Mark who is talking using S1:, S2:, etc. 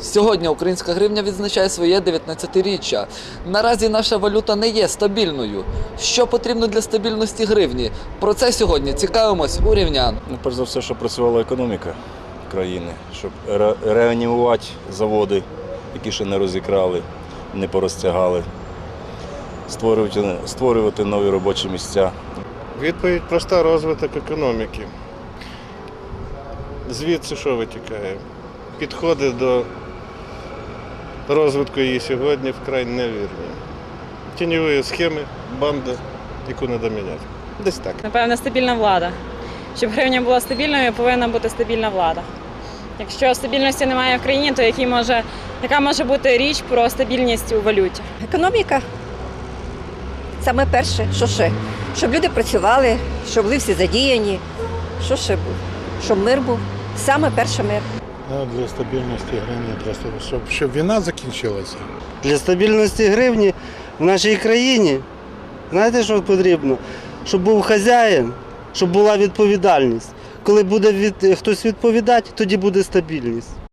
S1: Сьогодні українська гривня відзначає своє 19-річчя. Наразі наша валюта не є стабільною. Що потрібно для стабільності гривні? Про це сьогодні цікавимось у рівнян.
S2: Ну, перш за все, щоб працювала економіка країни, щоб ре- реанімувати заводи, які ще не розікрали, не порозтягали, створювати, створювати нові робочі місця.
S3: Відповідь проста розвиток економіки. Звідси що витікає? Підходи до розвитку її сьогодні вкрай невірні. Тіньові схеми, банда, яку не доміняти. Десь так.
S4: Напевно, стабільна влада. Щоб гривня була стабільною, повинна бути стабільна влада. Якщо стабільності немає в країні, то який може, яка може бути річ про стабільність у валюті?
S5: Економіка. Саме перше, що ще? Щоб люди працювали, щоб були всі задіяні. Що ще був? Щоб мир був. Саме перше мир.
S6: Для стабільності гривні, просто щоб, щоб війна закінчилася.
S7: Для стабільності гривні в нашій країні, знаєте, що потрібно? Щоб був хазяїн, щоб була відповідальність. Коли буде від, хтось відповідати, тоді буде стабільність.